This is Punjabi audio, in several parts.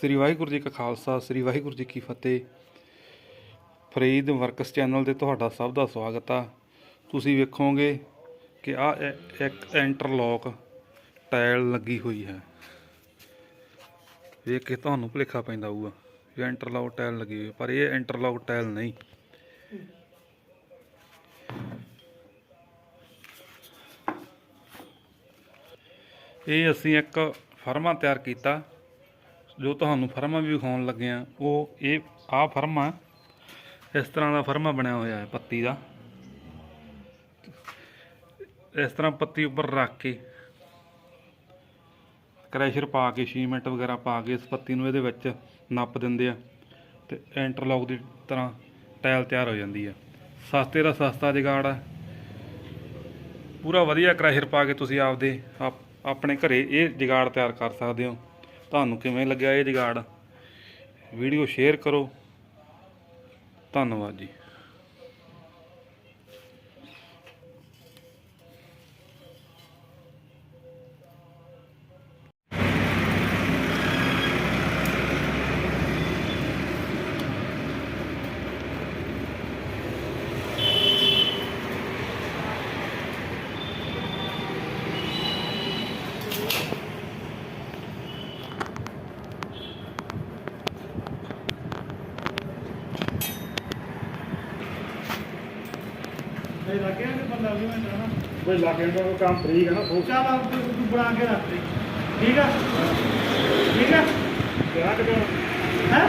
ਸ੍ਰੀ ਵਾਹਿਗੁਰੂ ਜੀ ਕਾ ਖਾਲਸਾ, ਸ੍ਰੀ ਵਾਹਿਗੁਰੂ ਜੀ ਕੀ ਫਤਿਹ। ਫਰੀਦ ਵਰਕਸ ਚੈਨਲ ਤੇ ਤੁਹਾਡਾ ਸਭ ਦਾ ਸਵਾਗਤ ਆ। ਤੁਸੀਂ ਵੇਖੋਗੇ ਕਿ ਆ ਇੱਕ ਇੰਟਰਲੌਕ ਟਾਇਲ ਲੱਗੀ ਹੋਈ ਹੈ। ਵੇਖ ਕੇ ਤੁਹਾਨੂੰ ਭੁਲੇਖਾ ਪੈਂਦਾ ਹੋਊਗਾ ਇਹ ਇੰਟਰਲੌਕ ਟਾਇਲ ਲੱਗੀ ਹੋਈ ਪਰ ਇਹ ਇੰਟਰਲੌਕ ਟਾਇਲ ਨਹੀਂ। ਇਹ ਅਸੀਂ ਇੱਕ ਫਰਮਾ ਤਿਆਰ ਕੀਤਾ ਜੋ ਤੁਹਾਨੂੰ ਫਰਮਾ ਵੀ ਵਿਖਾਉਣ ਲੱਗੇ ਆ, ਉਹ ਇਹ ਆਹ ਫਰਮਾ ਇਸ ਤਰ੍ਹਾਂ ਦਾ ਫਰਮਾ ਬਣਿਆ ਹੋਇਆ ਹੈ ਪੱਤੀ ਦਾ। ਇਸ ਤਰ੍ਹਾਂ ਪੱਤੀ ਉੱਪਰ ਰੱਖ ਕੇ ਕ੍ਰੈਸ਼ਰ ਪਾ ਕੇ, ਸੀਮੈਂਟ ਵਗੈਰਾ ਪਾ ਕੇ ਇਸ ਪੱਤੀ ਨੂੰ ਇਹਦੇ ਵਿੱਚ ਨੱਪ ਦਿੰਦੇ ਆ ਤੇ ਇੰਟਰਲੌਕ ਦੀ ਤਰ੍ਹਾਂ ਟਾਇਲ ਤਿਆਰ ਹੋ ਜਾਂਦੀ ਆ। ਸਸਤੇ ਦਾ ਸਸਤਾ ਜਗਾੜ ਆ। ਪੂਰਾ ਵਧੀਆ ਕ੍ਰੈਸ਼ਰ ਪਾ ਕੇ ਤੁਸੀਂ ਆਪਦੇ, ਆਪ- ਆਪਣੇ ਘਰੇ ਇਹ ਜਗਾੜ ਤਿਆਰ ਕਰ ਸਕਦੇ ਹੋ। ਤੁਹਾਨੂੰ ਕਿਵੇਂ ਲੱਗਿਆ ਇਹ ਜੁਗਾੜ ਵੀਡੀਓ ਸ਼ੇਅਰ ਕਰੋ। ਧੰਨਵਾਦ ਜੀ ਇਹ ਲੱਗਿਆ ਕਿ ਬੰਦਾ ਵੀ ਮੈਂ ਜਾਣਾ ਕੋਈ ਲਾਗੇ ਦਾ ਕੋਈ ਕੰਮ ਫਰੀ ਹੈ ਨਾ ਸੋਚ ਚੱਲ ਆਪ ਤੂੰ ਤੂੰ ਬਣਾ ਕੇ ਰੱਖ ਦੇ। ਠੀਕ ਆ? ਠੀਕ ਆ? ਜਾਣਾ ਕਿਤੇ ਹੈ?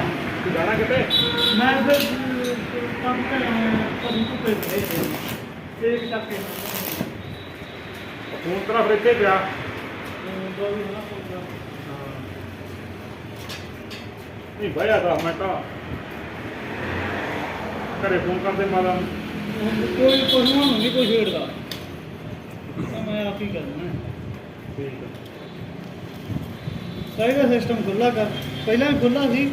ਤੂੰ ਜਾਣਾ ਕਿਤੇ? ਮੈਂ ਫਿਰ ਕੰਮ ਕਰ ਕभी ਤੂੰ ਪੇ ਦੇ। ਇੱਕ ਟੱਕੇ ਫੋਨ ਤੇਰਾ ਫਿਰ ਇੱਥੇ ਪਿਆ। ਦੋ ਵੀ ਨਾ ਪਊਗਾ ਨਹੀਂ ਭਾਇਆ ਤਾਂ ਮੈਂ ਤਾਂ ਘਰੇ ਫੋਨ ਕਰਦੇ ਮਾਰਾ ਕੋਈ ਕੋਈ ਨੂੰ ਨਹੀਂ ਕੋਈ ਛੇੜਦਾ। ਤਾਂ ਮੈਂ ਆਪ ਹੀ ਕਰਨਾ ਠੀਕ ਹੈ। ਪਹਿਲਾ ਸਿਸਟਮ ਖੁੱਲਾ ਕਰ। ਪਹਿਲਾਂ ਖੁੱਲਾ ਸੀ।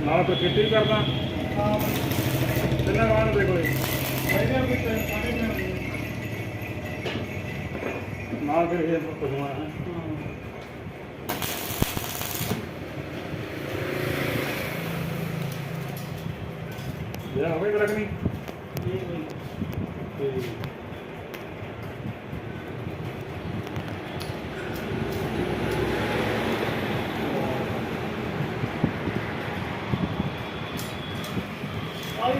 ਨਾਲ ਕੋਈ ਖੇਤੀ ਵੀ ਕਰਦਾ। ਕਿੰਨਾ ਵਾਹਨ ਦੇ ਕੋਲੇ ਪਹਿਲਾਂ ਵੀ ਤਾਂ ਸਾਡੇ ਨਾਲ ਫਿਰ ਇਹ ਪਸ਼ੂਆਂ ਹੈ ਇਹ ਹੋਵੇ ਕਿ ਲੱਗਣੀ ਠੀਕ ਆਈ ਦਾ ਸਵਾਲ ਮੰਗਦਾ ਆਈ ਦਾ ਸਵਾਲ ਨਹੀਂ ਕਰਦਾ ਨਾ ਬਾਤ ਨਹੀਂ ਜਾਂਦੇ ਆਉਣਾ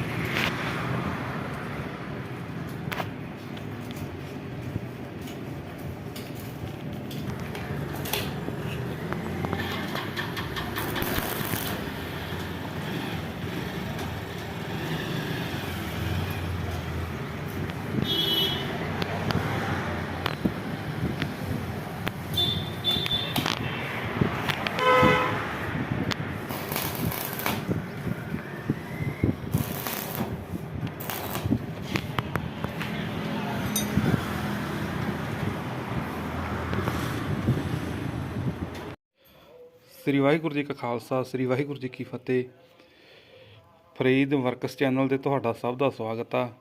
ਸ੍ਰੀ ਵਾਹਿਗੁਰੂ ਜੀ ਕਾ ਖਾਲਸਾ, ਸ੍ਰੀ ਵਾਹਿਗੁਰੂ ਜੀ ਕੀ ਫਤਿਹ। ਫਰੀਦ ਵਰਕਸ ਚੈਨਲ ਤੇ ਤੁਹਾਡਾ ਸਭ ਦਾ ਸਵਾਗਤ ਆ।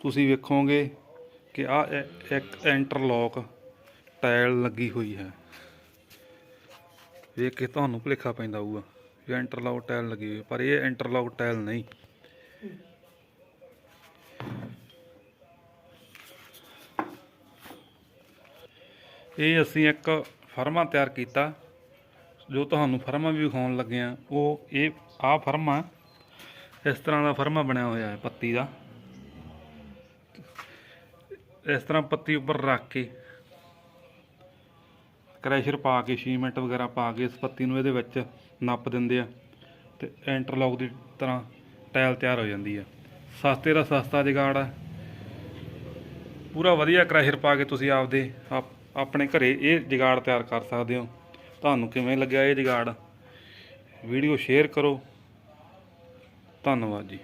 ਤੁਸੀਂ ਵੇਖੋਗੇ ਕਿ ਆ ਇੱਕ ਇੰਟਰਲੌਕ ਟਾਇਲ ਲੱਗੀ ਹੋਈ ਹੈ। ਵੇਖ ਕੇ ਤੁਹਾਨੂੰ ਭੁਲੇਖਾ ਪੈਂਦਾ ਹੋਊਗਾ ਇਹ ਇੰਟਰਲੌਕ ਟਾਇਲ ਲੱਗੀ ਹੋਈ ਪਰ ਇਹ ਇੰਟਰਲੌਕ ਟਾਇਲ ਨਹੀਂ। ਇਹ ਅਸੀਂ ਇੱਕ ਫਰਮਾ ਤਿਆਰ ਕੀਤਾ। ਜੋ ਤੁਹਾਨੂੰ ਫਰਮਾ ਵੀ ਵਿਖਾਉਣ ਲੱਗੇ ਆ, ਉਹ ਇਹ ਆਹ ਫਰਮਾ ਇਸ ਤਰ੍ਹਾਂ ਦਾ ਫਰਮਾ ਬਣਿਆ ਹੋਇਆ ਹੈ ਪੱਤੀ ਦਾ। ਇਸ ਤਰ੍ਹਾਂ ਪੱਤੀ ਉੱਪਰ ਰੱਖ ਕੇ ਕ੍ਰੈਸ਼ਰ ਪਾ ਕੇ, ਸੀਮੈਂਟ ਵਗੈਰਾ ਪਾ ਕੇ ਇਸ ਪੱਤੀ ਨੂੰ ਇਹਦੇ ਵਿੱਚ ਨੱਪ ਦਿੰਦੇ ਆ ਤੇ ਇੰਟਰਲੌਕ ਦੀ ਤਰ੍ਹਾਂ ਟਾਇਲ ਤਿਆਰ ਹੋ ਜਾਂਦੀ ਆ। ਸਸਤੇ ਦਾ ਸਸਤਾ ਜਗਾੜ ਆ। ਪੂਰਾ ਵਧੀਆ ਕ੍ਰੈਸ਼ਰ ਪਾ ਕੇ ਤੁਸੀਂ ਆਪਦੇ, ਆਪ- ਆਪਣੇ ਘਰੇ ਇਹ ਜਗਾੜ ਤਿਆਰ ਕਰ ਸਕਦੇ ਹੋ। ਤੁਹਾਨੂੰ ਕਿਵੇਂ ਲੱਗਿਆ ਇਹ ਜੁਗਾੜ ਵੀਡੀਓ ਸ਼ੇਅਰ ਕਰੋ। ਧੰਨਵਾਦ ਜੀ।